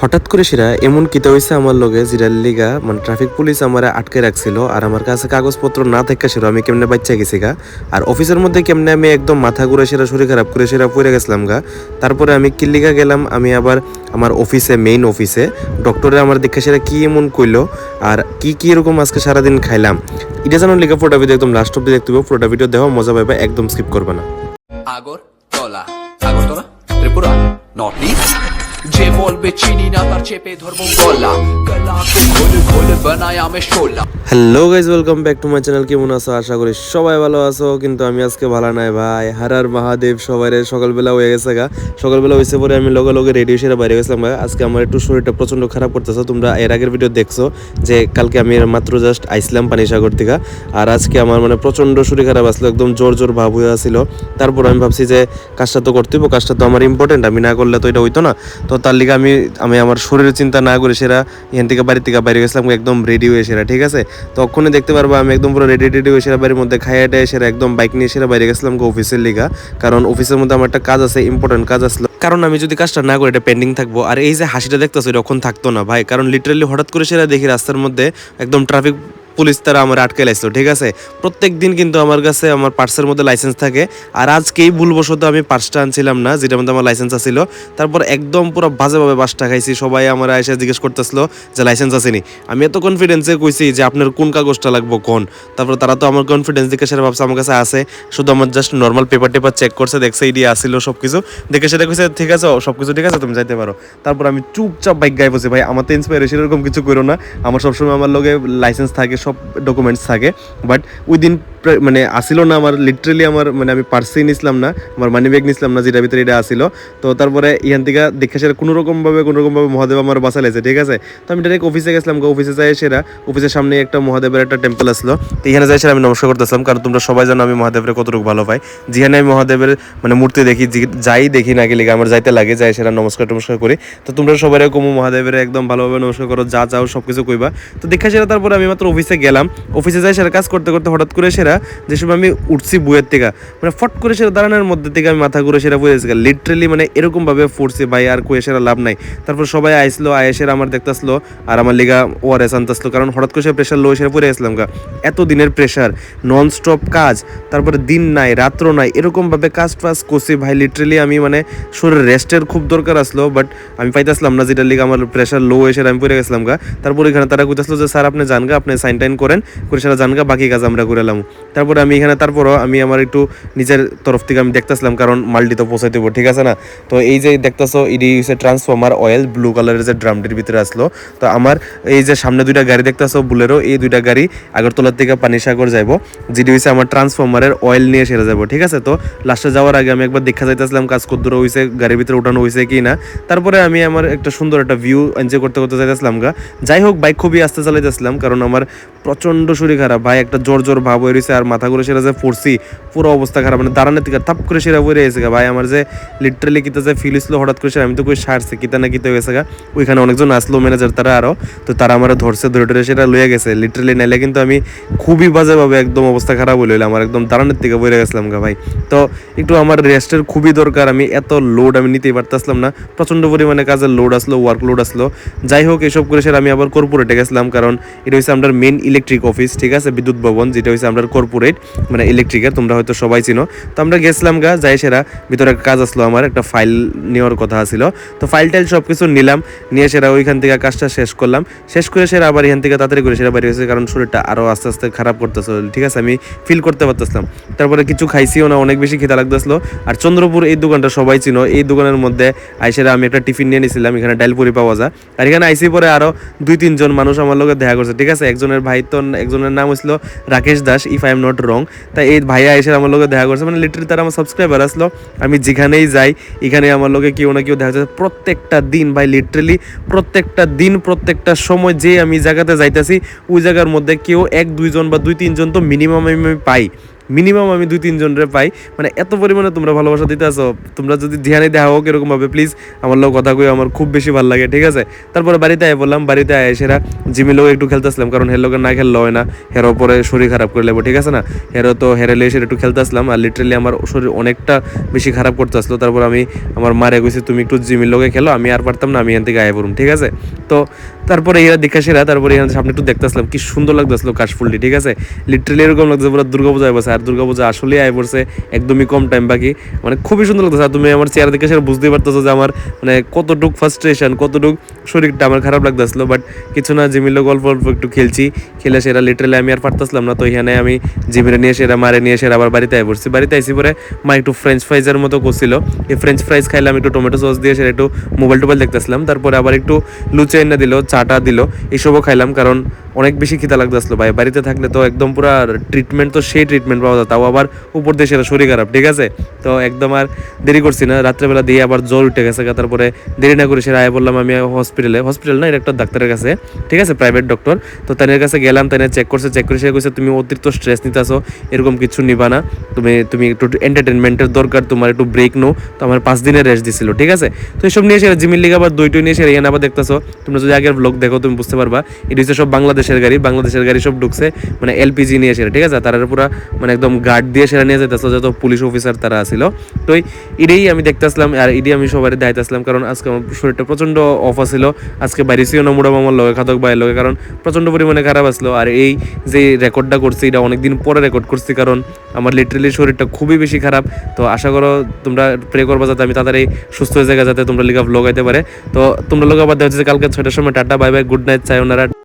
হঠাৎ করে সেরা এমন কিতা হয়েছে আমার লগে জিরার লিগা মানে ট্রাফিক পুলিশ আমার আটকে রাখছিল আর আমার কাছে কাগজপত্র না থাকা সেরা আমি কেমনে বাচ্চা গেছি গা। আর অফিসের মধ্যে কেমনে আমি একদম মাথা ঘুরে সেরা, শরীর খারাপ করে সেরা পড়ে গেছিলাম গা। তারপরে আমি কিল্লিগা গেলাম, আমি আবার আমার অফিসে মেইন অফিসে ডক্টরে আমার দেখে সেরা কি এমন কইলো আর কি কি এরকম আজকে সারাদিন খাইলাম। এটা জানার লিগা ফোটা ভিডিও একদম লাস্ট অব্দি দেখতে হবে ফোটা ভিডিও দেওয়া মজা পাবে একদম স্কিপ করবে না। আগরতলা। আগরতলা? ত্রিপুরা? North east? যে বলবে, চিনি না, তার চেপে ধরবো গলা। গলাকে খোল খোল বানায় আমি শোলা। Hello guys welcome back to my channel কেমন আছো? আশা করি সবাই ভালো আছো, কিন্তু আমি আজকে ভালো নাই ভাই। হারার মহাদেব সবাই সকালবেলা হয়ে গেছে গা। সকালবেলা হয়েছে পরে আমি লগে লগে রেডিও সেরে বাইরে গেছিলাম গা। আজকে আমার একটু শরীরটা প্রচণ্ড খারাপ করতেছে। তোমরা এর আগের ভিডিও দেখছ যে কালকে আমি মাত্র জাস্ট আইসলাম পানিসাগর থেকে। আর আজকে আমার মানে প্রচণ্ড শরীর খারাপ আসলো, একদম জোর জোর ভাব হয়ে আসছিল তারপর আমি ভাবছি যে কাজটা তো করতে হইব কাজটা তো আমার ইম্পর্টেন্ট আমি না করলে তো এটা হইতো না। তো তার লিগে আমি আমি আমার শরীরের চিন্তা না করে সেরা এখান থেকে বাড়ি থেকে বাইরে গেছিলাম একদম রেডি হয়ে সেরা, ঠিক আছে? তখনই দেখতে পারব আমি একদম পুরো রেডি রেডি হয়ে সেরা বাড়ির মধ্যে খাইয়া টাইয়া সেরা একদম বাইক নিয়ে সেরা বাইরে গেছিলাম অফিসের লিগা। কারণ অফিসের মধ্যে আমার একটা কাজ আছে ইম্পর্টেন্ট কাজ আসলো কারণ আমি যদি কাজটা না করে, এটা পেন্ডিং থাকব। আর এই যে হাসিটা দেখতেছো এখন থাকতো না ভাই। কারণ লিটারালি হঠাৎ করে সেরা দেখি রাস্তার মধ্যে একদম ট্রাফিক পুলিশ তারা আমার আটকে লাইছিল ঠিক আছে? প্রত্যেক দিন কিন্তু আমার কাছে আমার পার্সের মধ্যে লাইসেন্স থাকে। আর আজকেই ভুলবশত আমি পার্সটা আনছিলাম না, যেটার মধ্যে আমার লাইসেন্স আছিল। তারপর একদম পুরো বাজেভাবে বাসটা খাইছি, সবাই আমার এসে জিজ্ঞেস করতেছিল যে লাইসেন্স আসেনি। আমি এত কনফিডেন্সে কইছি যে আপনার কোন কাগজটা লাগবো, কোন? তারপর তারা তো আমার কনফিডেন্স দেখে সেটা ভাবছে আমার কাছে আছে। শুধু আমার জাস্ট নর্মাল পেপার টেপার চেক করছে, দেখছে ইডি আসছিল সব কিছু দেখে সেটা কইছে, ঠিক আছে সব কিছু ঠিক আছে, তুমি যাইতে পারো। তারপর আমি চুপচাপ বাইক গায়ে বসে, ভাই, আমার তো ইন্সপাইরেশন এরকম কিছু করো না। আমার সবসময় আমার লগে লাইসেন্স থাকে সব ডকুমেন্টস থাকে বাট ওই দিন প্রায় মানে আসিল না আমার লিটারেলি আমার মানে আমি পার্সি নিছিলাম না, আমার মানি ব্যাগ নিছিলাম না, যেটার ভিতরে এটা আসিল। তো তারপরে ইহান থেকে দেখে সেটা কোনো রকমভাবে কোনো মহাদেব আমার বাসা লাইছে ঠিক আছে? তো আমি ডাইরেক্ট অফিসে গেছিলাম অফিসে যাই সেরা অফিসের সামনে একটা মহাদেবের একটা টেম্পল আসলো। তো এখানে যাই সেরা আমি নমস্কার করতেছিলাম, কারণ তোমরা সবাই জানো আমি মহাদেবের কতটুকু ভালো পাই যেখানে আমি মহাদেবের মানে মূর্তি দেখি যাই দেখি না গেলে আমার যাইতে লাগে, যাই সেটা নমস্কার টমস্কার করি। তো তোমরা সবাই এরকম মহাদেবের একদম ভালোভাবে নমস্কার করো, যা চাও সব কিছু কইবা। তো দেখা সেরা তারপরে আমি মাত্র অফিসে গেলাম, অফিসে যাই সেরা কাজ করতে করতে হঠাৎ করে সেরা যে সময় আমি উঠছি বইয়ের থেকে মানে ফট করে সেরা দাঁড়ানোর মধ্যে থেকে আমি মাথা ঘুরে সেরা বয়ে গেছি লিটারেলি মানে এরকম ভাবে পড়ছি ভাই আর কয়ে সেরা লাভ নাই। তারপর সবাই আইসলো আয়েসের আমার দেখতেছিল আর আমার লিগা ওয়ারেস আনতেছিল কারণ হঠাৎ করে সে প্রেশার লো সেরা পড়ে গেছিলাম গা। এত দিনের প্রেশার নন স্টপ কাজ, তারপরে দিন নাই, রাত্র নাই, এরকম ভাবে কাজ ফাজ করছি, ভাই লিটারেলি আমি মানে শরীর রেস্টের খুব দরকার আসলো বাট আমি পাইতেছিলাম না, যেটা লিগে আমার প্রেশার লো এসে আমি পড়ে গেছিলাম গা। তারপর এখানে তারা কইতেছিল যে, স্যার, আপনি জান গা, আপনি সাইন টাইন করেন করে সেটা জান গা বাকি কাজ আমরা করে এলাম তারপরে আমি এখানে, তারপরও আমি আমার একটু নিজের তরফ থেকে আমি দেখতেছিলাম, কারণ মাল্টি তো পৌঁছাই দেবো, ঠিক আছে না? তো এই যে দেখতেছো, এটি হচ্ছে ট্রান্সফর্মার অয়েল ব্লু কালারের যে ড্রামটির ভিতরে আসলো। তো আমার এই যে সামনে দুইটা গাড়ি দেখতেছো, বুলেরো, এই দুইটা গাড়ি আগরতলার থেকে পানিসাগর যাইবো, যেটি হচ্ছে আমার ট্রান্সফর্মারের অয়েল নিয়ে সেরে যাব ঠিক আছে? তো লাস্টে যাওয়ার আগে আমি একবার দেখা যাইতেছিলাম, কাজ কদ্দূর হয়েছে গাড়ির ভিতরে উঠানো হয়েছে কি না? তারপরে আমি আমার একটা সুন্দর একটা ভিউ এনজয় করতে করতে যাইতেছিলাম গা। যাই হোক বাইক খুবই আস্তে চালাইতেছিলাম, কারণ আমার প্রচণ্ড শরীর খারাপ। ভাই, একটা জোর জোর ভাব হয়ে রয়েছে আর মাথা সেরা যে পড়ছি পুরো অবস্থা খারাপ। মানে দাঁড়ানোর থেকে থাপ করে সেরা বয়ে রয়েছে ভাই, আমার যে লিটারালি কিতা যে ফিল হইছিল হঠাৎ করে আমি তো কই সারছে, কিতা না কিতা হয়েছে গা। ওইখানে অনেকজন আসলো ম্যানেজার তারা আরও। তো তারা আমার ধরছে, ধরে ধরে সেটা লয়ে গেছে। লিটারালি নাইলে কিন্তু আমি খুবই বাজেভাবে একদম অবস্থা খারাপ হইল আমার একদম দাঁড়ানোর থেকে বয়ে গেছিলাম গা, ভাই। তো একটু আমার রেস্টের খুবই দরকার। আমি এত লোড আমি নিতেই পারতেছিলাম না। প্রচণ্ড পরিমাণে কাজের লোড আসলো ওয়ার্ক লোড আসলো। যাই হোক, এসব করে সেটা আমি আবার কর্পোরেটে গেছিলাম, কারণ এটা হচ্ছে আমার মেন ইলেকট্রিক অফিস ঠিক আছে? বিদ্যুৎ ভবন, যেটা হচ্ছে আমার কর্পোরেট মানে ইলেকট্রিকের তোমরা হয়তো সবাই চিনো। তো আমরা গেছিলাম গা, যাই সেরা, ভিতরে একটা কাজ আসলো আমার, একটা ফাইল নেওয়ার কথা ছিল তো ফাইল টাইল সব কিছু নিলাম, নিয়ে সেরা ওইখান থেকে কাজটা শেষ করলাম। শেষ করে সেরা আবার এখান থেকে তাড়াতাড়ি করে সেরা বাড়ি হয়েছে, কারণ শরীরটা আরও আস্তে আস্তে খারাপ করতেছিল ঠিক আছে? আমি ফিল করতে পারতেছিলাম। তারপরে কিছু খাইছিও না, অনেক বেশি খিদা লাগতেছিল। আর চন্দ্রপুর এই দোকানটা সবাই চিনো, এই দোকানের মধ্যে আইসেরা আমি একটা টিফিন নিয়ে নিয়েছিলাম এখানে ডাইলপুরি পাওয়া যায়। আর এখানে আইসি পরে আরও দুই তিনজন মানুষ আমার লোকের দেখা করছে, ঠিক আছে? একজনের ভাই তো একজনের নাম হয়েছিল Rakesh Das if I am not wrong তাই এই ভাইয়া এসে আমার লোকে দেখা করছে। মানে লিটারি তার আমার সাবস্ক্রাইবার আসলো। আমি যেখানেই যাই, এখানে আমার লোকে কেউ না কেউ দেখা যাচ্ছে। প্রত্যেকটা দিন ভাই লিটারেলি প্রত্যেকটা দিন, প্রত্যেকটা সময় যে আমি জায়গাতে যাইতেছি, ওই জায়গার মধ্যে কেউ এক, দুইজন বা দুই, তিনজন তো মিনিমাম আমি পাই। মিনিমাম আমি দুই তিনজনরে পাই। মানে এত পরিমাণে তোমরা ভালোবাসা দিতে আসো তোমরা যদি ধ্যানে দেওয়া হোক এরকম ভাবে প্লিজ আমার লোক কথা কই আমার খুব বেশি ভালো লাগে, ঠিক আছে? তারপরে বাড়িতে আয় বললাম, বাড়িতে আয় সেরা জিমি লোক একটু খেলতে আসলাম কারণ হের লোকের না খেললে হয় না, হেরো পরে শরীর খারাপ করে লেবো, ঠিক আছে না? হেরো তো হেরেলে এসে একটু খেলতে আসলাম আর লিটারালি আমার শরীর অনেকটা বেশি খারাপ করতে আসলো। তারপর আমি আমার মারে গেছি তুমি একটু জিমির লোকে খেলো, আমি আর পারতাম না, আমি এখান থেকে আয় পড়ুম ঠিক আছে? তো তারপরে এরা দেখা সেরা, তারপরে এখানে সামনে একটু দেখতে আসলাম কি সুন্দর লাগতেছিল কাশফুলটি, ঠিক আছে? লিটারালি এরকম লাগছে পুরো দুর্গাপূজা বসে আর দুর্গাপূজা আসলেই আয় পড়ছে, একদমই কম টাইম বাকি। মানে খুবই সুন্দর লাগতেছে। আর তুমি আমার চেয়ার দেখে সেটা বুঝতেই পারতেছো যে আমার মানে কতটুক ফার্স্ট্রেশন কতটুক শরীরটা আমার খারাপ লাগতেছিল। বাট কিছু না জিমির অল্প অল্প একটু খেলছি। খেলে সেটা লিটারালি আমি আর পারতেছিলাম না। তো এখানে আমি জিমিরে নিয়ে সেরা, মারে নিয়ে সেরা আবার বাড়িতে আয় পড়ছি। বাড়িতে আইসি পরে মা একটু ফ্রেঞ্চ ফ্রাইজের মতো করছিল। এই ফ্রেঞ্চ ফ্রাইজ খাইলাম একটু টমেটো সস দিয়ে সেটা একটু মোবাইল টোবাইল দেখতেছিলাম। তারপরে আবার একটু লুচে এনে দিল, চাটা দিল, এইসবও খাইলাম। কারণ অনেক বেশি খিদা লাগতেছিল ভাই। বাড়িতে থাকলে তো একদম পুরো ট্রিটমেন্ট তো সেই ট্রিটমেন্ট পাওয়া যায়। তাও আবার উপর দিয়ে সেটা শরীর খারাপ, ঠিক আছে? তো একদম আর দেরি করছি না। রাত্রেবেলা দিয়ে আবার জ্বর উঠে গেছে তারপরে দেরি না করে সেটা আয় বললাম আমি হসপিটালে হসপিটাল না, এটা একটা ডাক্তারের কাছে, ঠিক আছে? প্রাইভেট ডক্টর তো তাদের কাছে গেলাম তাদের চেক করছে চেক করে সে কইছে, তুমি অতিরিক্ত স্ট্রেস নিতে আসো এরকম কিছু নিবা না। তুমি তুমি একটু এন্টারটেনমেন্টের দরকার, তোমার একটু ব্রেক নো তো আমার পাঁচ দিনের রেস্ট দিছিল, ঠিক আছে? তো এসব নিয়ে এসে জিমির লিগে আবার দুইটই নিয়ে এসে এখানে আবার দেখতেছো। তোমরা যদি আগের ব্লগ দেখো, তুমি বুঝতে পারবা। এটা হচ্ছে সব বাংলাদেশের গাড়ি বাংলাদেশের গাড়ি সব ঢুকছে মানে এলপিজি নিয়ে এসে ঠিক আছে? তারা পুরা মানে একদম গার্ড দিয়ে সেরা নিয়ে যেতেছো যত পুলিশ অফিসার তারা ছিল। তো এটাই আমি দেখতেছিলাম আর এটাই আমি সবার দায়িত্ব আসলাম, কারণ আজকে আমার শরীরটা প্রচণ্ড অফ ছিল আজকে বাইরে ছিল না, মুড়া মামার লগে, খাদক ভাইয়ের লগে, কারণ প্রচণ্ড পরিমাণে খারাপ আসলো। আর এই যে রেকর্ডটা করছি, এটা অনেকদিন পরে রেকর্ড করছি, কারণ আমার লিটারেলি শরীরটা খুবই বেশি খারাপ। তো আশা করো তোমরা প্রে করবা যাতে আমি তাড়াতাড়ি সুস্থ হয়ে জায়গা যাতে তোমরা লিগা ভ্লগ আইতে পারে। তো তোমরা লোক আবার দেখা যাচ্ছে কালকে ছয়টার সময়, tata bye bye good night চাই ওনারা